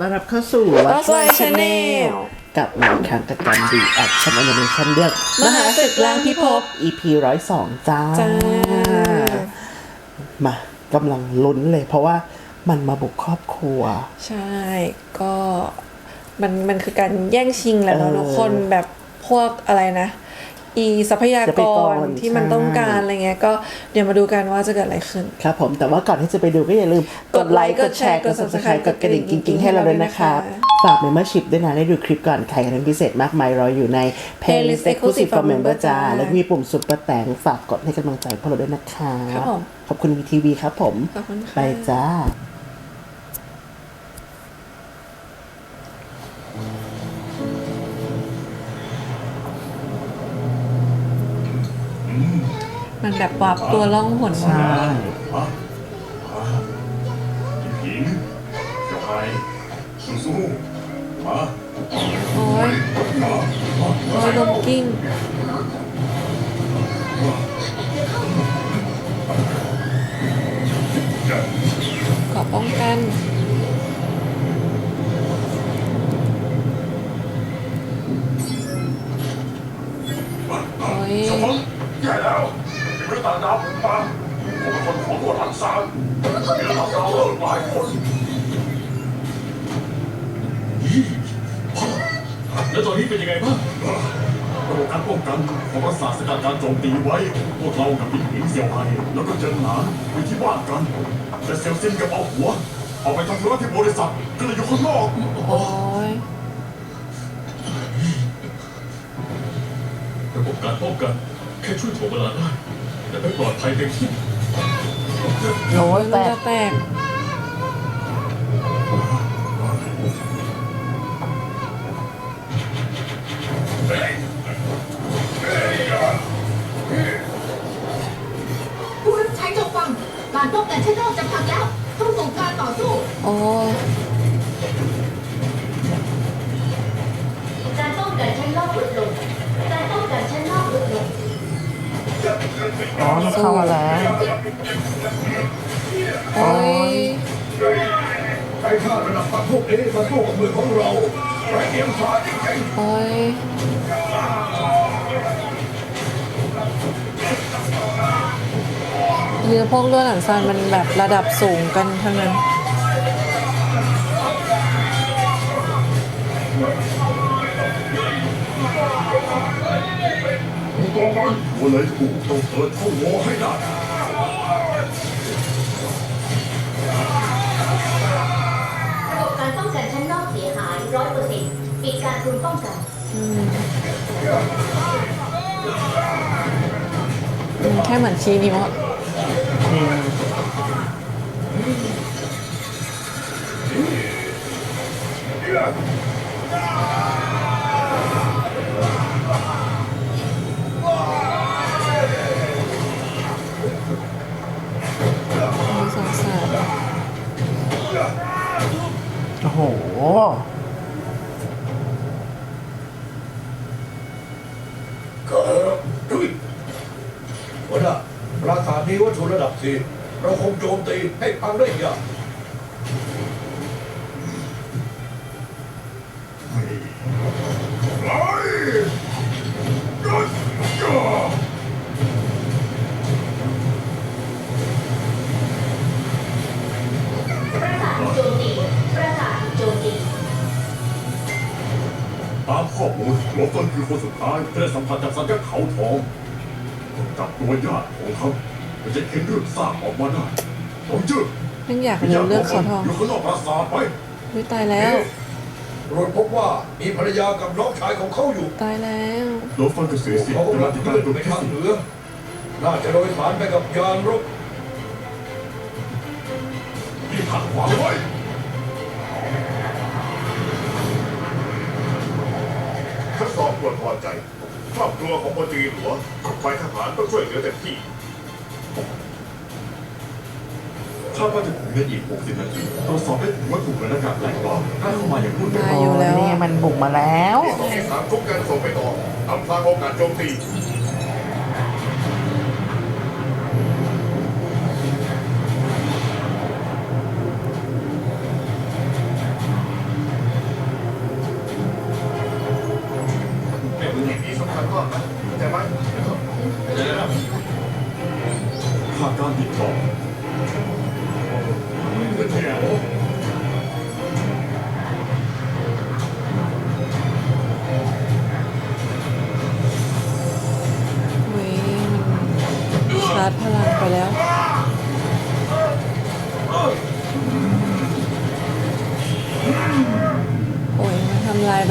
ต้อนรับเข้าสู่ Watch My Channel กับหนังขังกับการดีแอคชั่นแอนิเมชันเรื่องมหาศึกล้างพิภพ EP ร้อยสองจ้าจ้า มากำลังลุ้นเลยเพราะว่ามันมาบุกครอบครัว ใช่ก็มันมันคือการแย่งชิงแหละเนาะเออทุกคนแบบพวกอะไรนะ อีทรัพยาทรัพกยากรรที่มันใช่ต้องการอะไรเงี้ยก็เดี๋ยวมาดูกันว่าจะเกิดอะไรขึ้น ครับผมแต่ว่าก่อนที่จะไปดูก็อย่าลืม กดไลค์กดแชร์กด subscribe กดกระดิ่งกิ๊งๆ ให้เราด้วยนะครับฝาก membership ด้วยนะได้ดูคลิปก่อนใครกันพิเศษมากมายรออยู่ใน playlist exclusive for member จ้าแล้วก็มีปุ่มซุปเปอร์แตงฝากกดให้กำลังใจพวกเราด้วยนะครับครับผมขอบคุณวีทีวีครับผมขอบคุณค่ะไปจ้า มันแบบปรับตัวล่องหนมาโอ้ยโอ้ยลมกิ้ง แล้วตอนนี้เป็นยังไงบ้างระบบการป้องกันของรักษาสกัดการโจมตีไว้ พวกเรากับพี่หญิงเซียวไฮแล้วก็เจินหนานไปที่บ้านกัน แต่เซียวซินกับเอาหัวออกไปทำธุระที่บริษัทก็เลยอยู่ข้างนอกโอ้ยระบบการป้องกันแค่ช่วยถ่วงเวลาได้แต่ไม่ปลอดภัยเต็มที่โอ้ยมันแต่จะแตก เข้ามาแล้วโอ้ยใช้ข้าระดับพันพวกนี้มาสู้กับมือของเราไร้เดียงสาจริงโอ้ยเรือพวกเรือหลังซานมันแบบระดับสูงกันทั้งนั้น ๆตัวมันหัวเลยถูกต้องเปิดช่องโหว่ให้ได้ระบบการป้องกันชั้นนอกเสียหายร้อยเปอร์เซ็นต์ปิดการทุนป้องกันอืมแค่เหมือนชี้นิ้วอะ คือคนสุดท้ายที่ได้สัมผัสกับสัญญาเขาทองต้องจับตัวญาติของเขามันจะเข็นเรื่องสร้างออกมาได้ผมเจอยังอยากรู้เรื่องเขาทองอยู่ข้างนอกปราสาทไปวิตายแล้วตรวจพบว่ามีภรรยากับน้องชายของเขาอยู่ ตายแล้วหลวงฟันกับเสียสิทเขาธิ์กำกำลัลังงติดเคตามลื่อนตัวไปพิทางสูจเหน์นือน่าจะโดยสารไปกับยานรบนี่ขัดขวางไว้ วรพอใจ ครอบครัวของพลตรีหลวงฝ่ายทหารต้องช่วยเหลือเต็มที่คาดว่าจะถึงในอีก 60 นาทีตรวจสอบได้ถึงวัตถุระดับแหล่งปลอมใกล้เข้ามาอย่างรวดเร็ว มาอยู่แล้ว นี่อะมันบุกมาแล้วสองที่สามทุกการส่งไปต่ออำพรางโอกาสโจมตี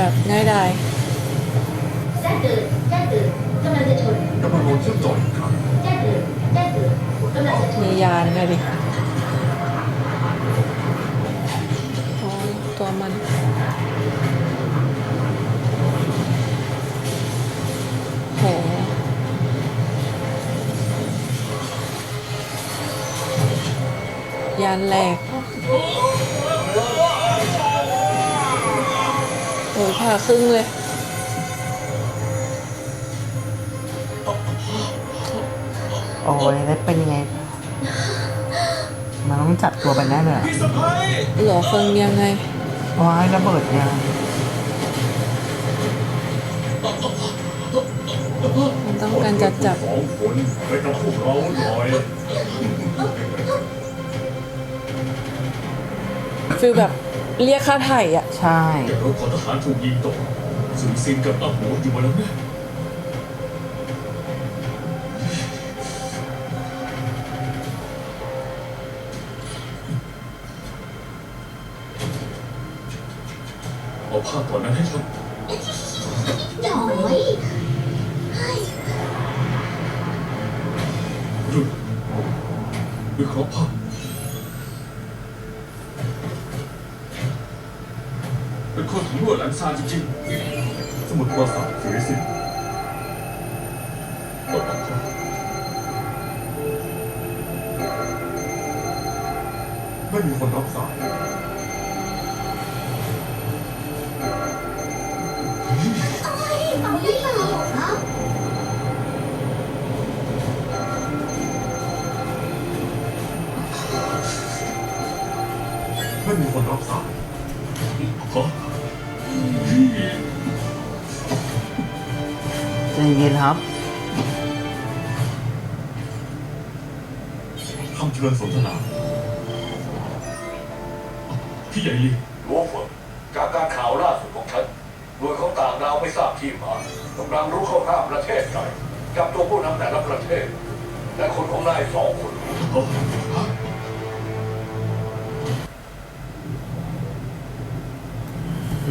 แบบง่ายดายแจ้งเตือนแจ้งเตือนกำลังจะชนกำลังโดนเชื่อมต่ออีกครั้งแจ้งเตือนแจ้งเตือนกำลังจะชนมียานไงดิอ๋อตัวมันโหยานแหลก ผ่าครึ่งเลย โอ้ยแล้วเป็นยังไง มันต้องจับตัวไปแน่เลยอะพี่สะพ้ายหลอเฟิงยังไง ว้ายระเบิดยังมันต้องการจะจับ สองคนไปกับพวกเราหน่อยฟิลแบบ เรียกค่าไถ่อะใช่รถของทหารถูกยิงตกสุนซินกับอาหัวอยู่มาแล้วเนี่ยเอาภาพตอนนั้นให้ฉันหน่อยหยุดวิเคราะห์ภาพเป็น คนของหนวดหลันซานจริ คำเชิญสนทนา พี่ใหญ่ลีหลวงเฟิงจากการข่าวล่าสุดของฉันหน่วยของต่างดาวไม่ทราบที่มากำลังรู้เข้าข้ามประเทศใดจับตัวผู้นำแต่ละประเทศ และคนของนายสองคน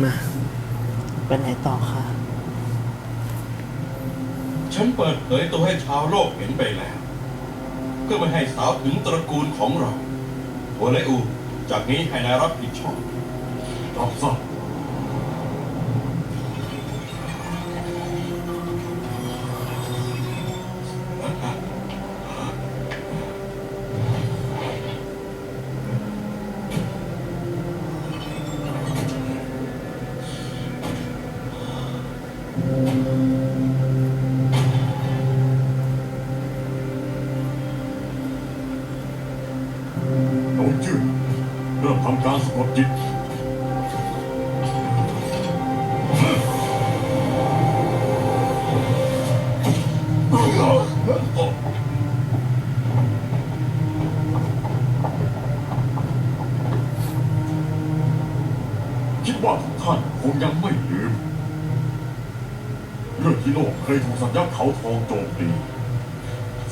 มาเป็นไหนต่อคะฉันเปิดเผยตัวให้ชาวโลกเห็นไปแล้ว เพื่อไม่ให้สาวถึงตระกูลของเราโอเลอูจากนี้ให้นายรับผิดชอบรับทราบ เคยถูกสัญญาเขาทองโจมตี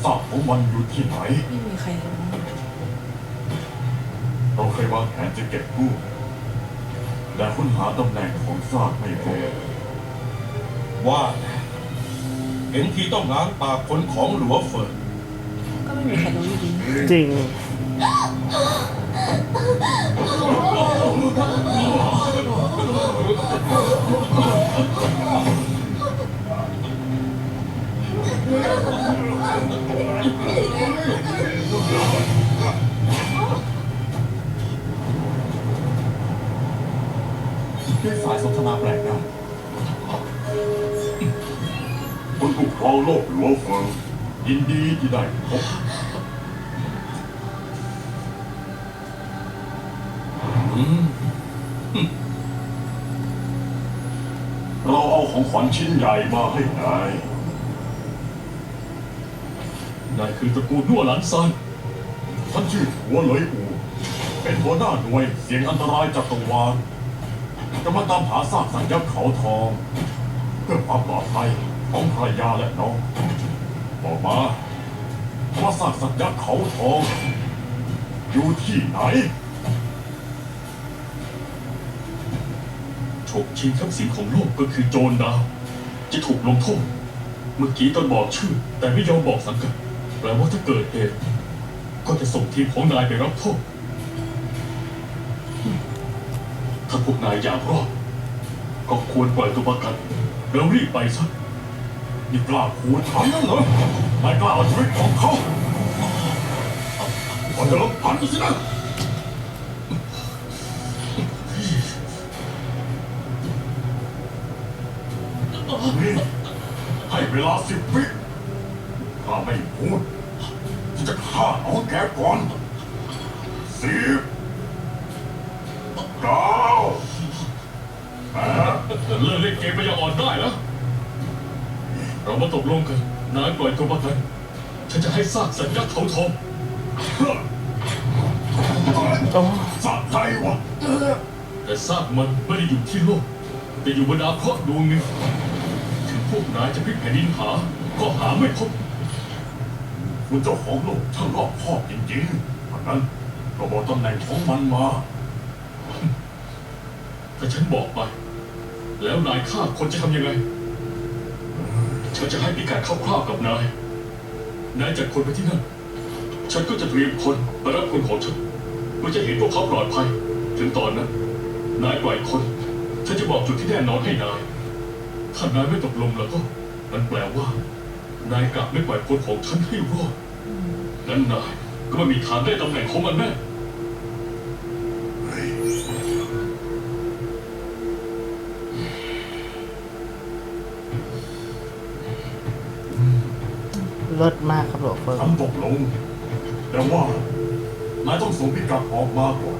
ซากของมันอยู่ที่ไหน ไม่มีใครเห็นเราเคยวางแผนจะเก็บกู้แต่ค้นหาตำแหน่งของซากไม่พบว่าแต่เห็นทีต้องล้างปากคนของหลัวเฟินก็ไม่มีใครรู้อยู่ดีจริง ด้วยสายสนทนาแปลกหน้าคนปกครองโลกหลวงเฟิงยินดีที่ได้พบอืมเราเอาของขวัญชิ้นใหญ่มาให้นาย นายคือตระกูลนัวหลันซานฉันชื่อหัวเหลยอูเป็นหัวหน้าหน่วยเสียงอันตรายจักรวาลจะมาตามหาซากสัตว์ยักษ์เขาทอง เพื่อความปลอดภัยของภรรยาและน้องบอกมาว่าซากสัตว์ยักษ์เขาทอง อยู่ที่ไหนฉกชิงทรัพย์สินของโลกก็คือโจรดาว จะถูกลงโทษ เมื่อกี้ตอนบอกชื่อ แต่ไม่ยอมบอกสังกัด แปลว่าถ้าเกิดเหตุก็จะส่งทีมของนายไปรับโทษ ถ้าพวกนายอยากรอด ก็ควรปล่อยตัวประกันแล้วรีบไปซะนี่กล้าคูถามนั่นเหรอนายกล้าเอาชีวิตของเขาก็จะลบผ่านไปสินะนี่ให้เวลาสิบวิ ถ้าไม่พูดฉันจะฆ่าน้องแกก่อนสิบเก้าแปดเลิกเล่นเกมไปอย่างอ่อนได้แล้ว เรามาตกลงกัน นายปล่อยตัวประกัน ฉันจะให้ซากสัญญาเขาทองโอ้สะใจวะแต่ซากมันไม่ได้อยู่ที่โลก แต่อยู่บนดาวเคราะห์ดวงหนึ่งถึงพวกนายจะพลิกแผ่นดินหา ก็หาไม่พบ คุณเจ้าของโลกช่างรอบคอบจริงๆเพราะนั้นก็บอกตำแหน่งของมันมา ถ้าฉันบอกไป แล้วนายฆ่าคนจะทำยังไง ฉันจะให้พิกัดคร่าวกับนาย นายจัดคนไปที่นั่น ฉันก็จะเตรียมคนมารับคนของฉันเพื่อจะเห็นพวกเขาปลอดภัย ถึงตอนนั้น นายปล่อยคน ฉันจะบอกจุดที่แน่นอนให้นาย ถ้านายไม่ตกลงแล้วก็ มันแปลว่า นายกลับไม่ปล่อยคนของฉันให้รอดนั้นนายก็ไม่มีทางได้ตำแหน่งของมันแน่เลิศมากครับหลวงเฟิร์ฉันตกลง แต่ว่านายต้องส่งพิกัดออกมาก่อน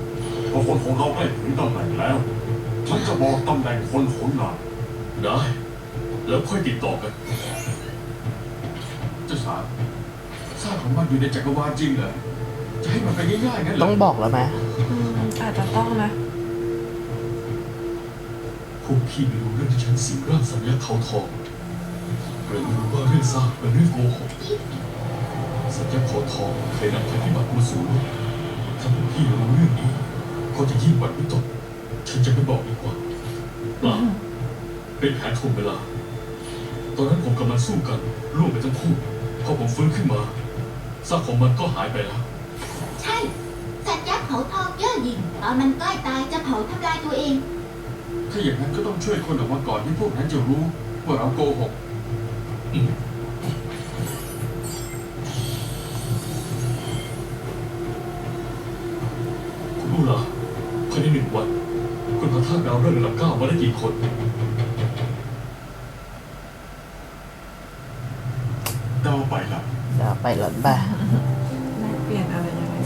เพราะคนของเราใกล้ถึงตำแหน่งแล้ว ฉันจะบอกตำแหน่งคนของนายได้ แล้วค่อยติดต่อกัน เจ้าสาวซากของมันอยู่ในจักรวาลจริงเหรอจะให้มันไปง่ายๆงั้นเหรต้อองบอกแล้วไหมอืมอาจจะต้องนะ พวกพี่ไม่รู้เรื่องที่ฉันสิงร่างสัญญาเขาทองหรือไม่รู้ว่าเรื่องซากเป็นเรื่องโกหกสัญญาเขาทองเคยนำภัยพิบัติมาสู่โลกถ้าพวกพี่รู้เรื่องนี้ก็จะยิ่งหวั่นวิตกฉันจะไม่บอกดีกว่าเปล่าเป็นแผนถ่วงเวลา ตอนนั้นผมกำลังสู้กันร่วมไปทั้งคู่ พอผมฟื้นขึ้นมาซากของมันก็หายไปแล้ว ใช่ สัตว์ยักษ์เขาทองเย่อหยิ่งตอนมันใกล้ตายจะเผาทำลายตัวเอง ถ้าอย่างนั้นก็ต้องช่วยคนออกมาก่อนที่พวกนั้นจะรู้ว่าเราโกหกคุณลูลาภายในหนึ่งวัน คุณพาท่าดาวเรื่องระดับเก้ามาได้กี่คน เดาไปแล้ว เดี๋ยว ไปหลอนบ้าแลกเปลี่ยนอะไรยังไง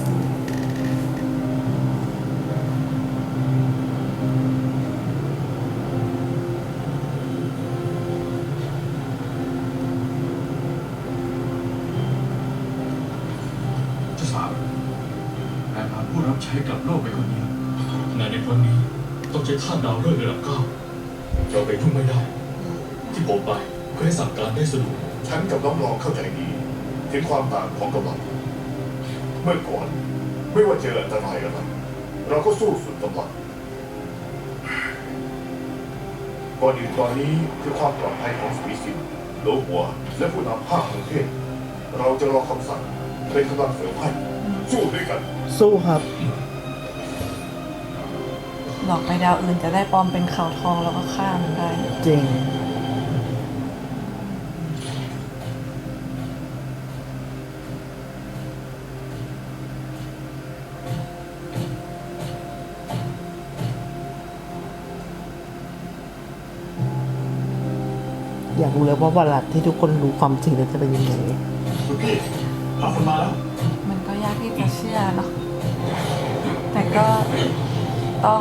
เจ้าสาวนายพาผู้รับใช้กลับโลกไปคนเดียวงานในครั้งนี้ต้องใช้ท่าดาวเรื่องระดับเก้าเราไปยุ่งไม่ได้ ที่ผมไปเพื่อให้สั่งการได้สะดวก ฉันกับน้องๆเข้าใจดี ถึงความต่างของกำลัง เมื่อก่อน ไม่ว่าเจออันตรายอะไรเราก็สู้สุดกำลังก่อนอื่นตอนนี้คือความปลอดภัยของสวีซินโลหัว และผู้นำภาคประเทศ เราจะรอคำสั่งเป็นกำลังเสริมให้สู้ด้วยกัน สู้ครับ หลอกไปดาวอื่นจะได้ปลอมเป็นเขาทองแล้วก็ฆ่ามันได้ จริง ว่าวันหลักที่ทุกคนรู้ความจริงแล้วจะเป็นยังไงคุณพี่หาคนมาแล้ว มันก็ยากที่จะเชื่อเนาะแต่ก็ต้อง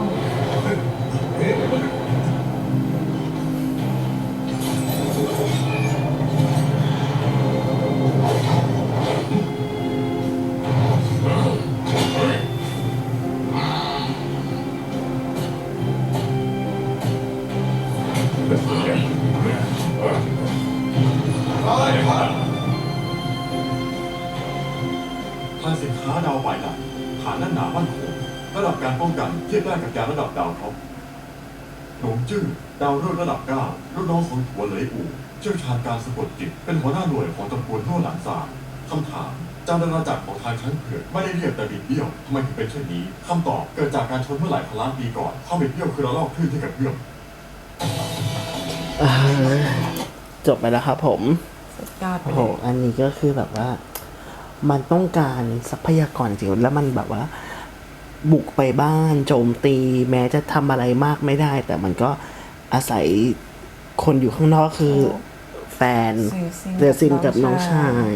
การป้องกันเทียบได้กับยาระดับดาวท็อปหลงจื้อดาวรุ่นระดับเก้ารุ่นน้องของหัวเหลยอู่เชี่ยวชาญการสะกดจิต เป็นหัวหน้าหน่วยของตำรวจโน่หลังซานคำถามจำอาณาจักรของทางช้างเผือกไม่ได้เรียบแต่บิดเบี้ยวทำไมถึงเป็นเช่นนี้คำตอบเกิดจากการชนเมื่อหลายพันล้านปีก่อนเข้าบิดเบี้ยวคือระลอกคลื่นที่กระเพื่อมอ่าจบไปแล้วครับผมสุดยอดไปโอ้เลโหยอันนี้ก็คือแบบว่า มันต้องการทรัพยากรจริงๆแล้วมันแบบว่า บุกไปบ้านโจมตี แม้จะทำอะไรมากไม่ได้ แต่มันก็อาศัยคนอยู่ข้างนอกคือแฟนซิลซินเดซินกับน้องชาย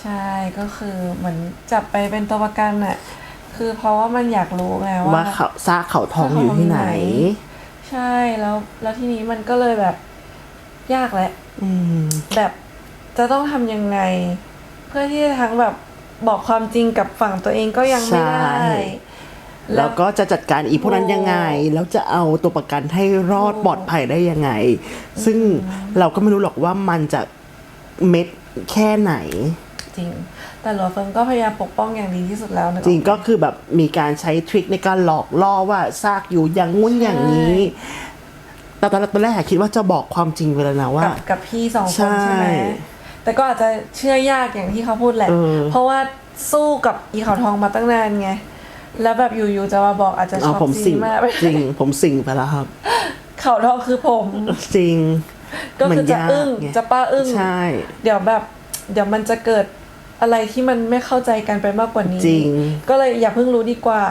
ใช่ก็คือเหมือนจับไปเป็นตัวประกันอะคือเพราะว่ามันอยากรู้ไงว่าว่าเขาซากเขาทองอยู่ที่ไหน ใช่แล้วแล้วทีนี้มันก็เลยแบบยากแหละอืมแบบจะต้องทำยังไง เพื่อที่จะทั้งแบบบอกความจริงกับฝั่งตัวเองก็ยังไม่ได้ใช่ แล้วก็จะจัดการอีพวกนั้นยังไง แล้วจะเอาตัวประกันให้รอดปลอดภัยได้ยังไง ซึ่งเราก็ไม่รู้หรอกว่ามันจะเม็ดแค่ไหน จริง แต่หลัวเฟิงก็พยายามปกป้องอย่างดีที่สุดแล้วนะจริงก็คือแบบมีการใช้ทริคในการหลอกล่อว่าซากอยู่อย่างงุ้นอย่างนี้แต่ตอนแรกตอนแรกอะคิดว่าจะบอกความจริงไปแล้วนะว่า กับกับพี่สองคนใช่ใช่ไหมแต่ก็อาจจะเชื่อยากอย่างที่เขาพูดแหละเออเพราะว่าสู้กับอีเขาทองมาตั้งนานไง แล้วแบบอยู่ๆจะมาบอกอาจจะช็เอาอกผมซีสิ่งมากจริง ผมสิ่งไปแล้วครับ เขาทองคือผมจริง ก็คือจะมันยากอึ้งไงจะป้าอึ้งใช่เดี๋ยวแบบเดี๋ยวมันจะเกิดอะไรที่มันไม่เข้าใจกันไปมากกว่านี้จริง ก็เลยอย่าเพิ่งรู้ดีกว่า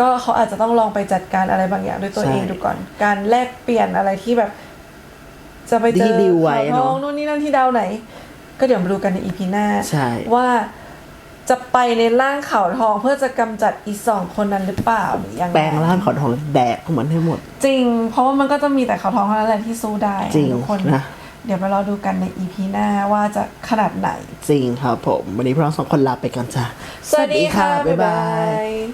ก็เขาอาจจะต้องลองไปจัดการอะไรบางอย่างด้วยตัวใช่เองดูก่อน การแลกเปลี่ยนอะไรที่แบบ จะไปเจที่อดีลไว้ข่าวทองเนอะนู่นนี่นั่นที่ดาวไหน ก็เดี๋ยวมาดูกันในอีพีหน้าใช่ว่า จะไปในร่างเขาทองเพื่อจะกำจัดอีสองคนนั้นหรือเปล่าหรือยังไงแปลงร่างขอทองแล้วแดกพวกมันให้หมด จริง เพราะว่ามันก็จะมีแต่เขาทองเท่านั้นแหละที่สู้ได้จริงทุกคน นะ เดี๋ยวไปรอดูกันในอีพีหน้าว่าจะขนาดไหน จริงครับผม วันนี้พวกเราสองคนลาไปก่อนจ้ะ สวัสดีค่ะ บ๊ายบาย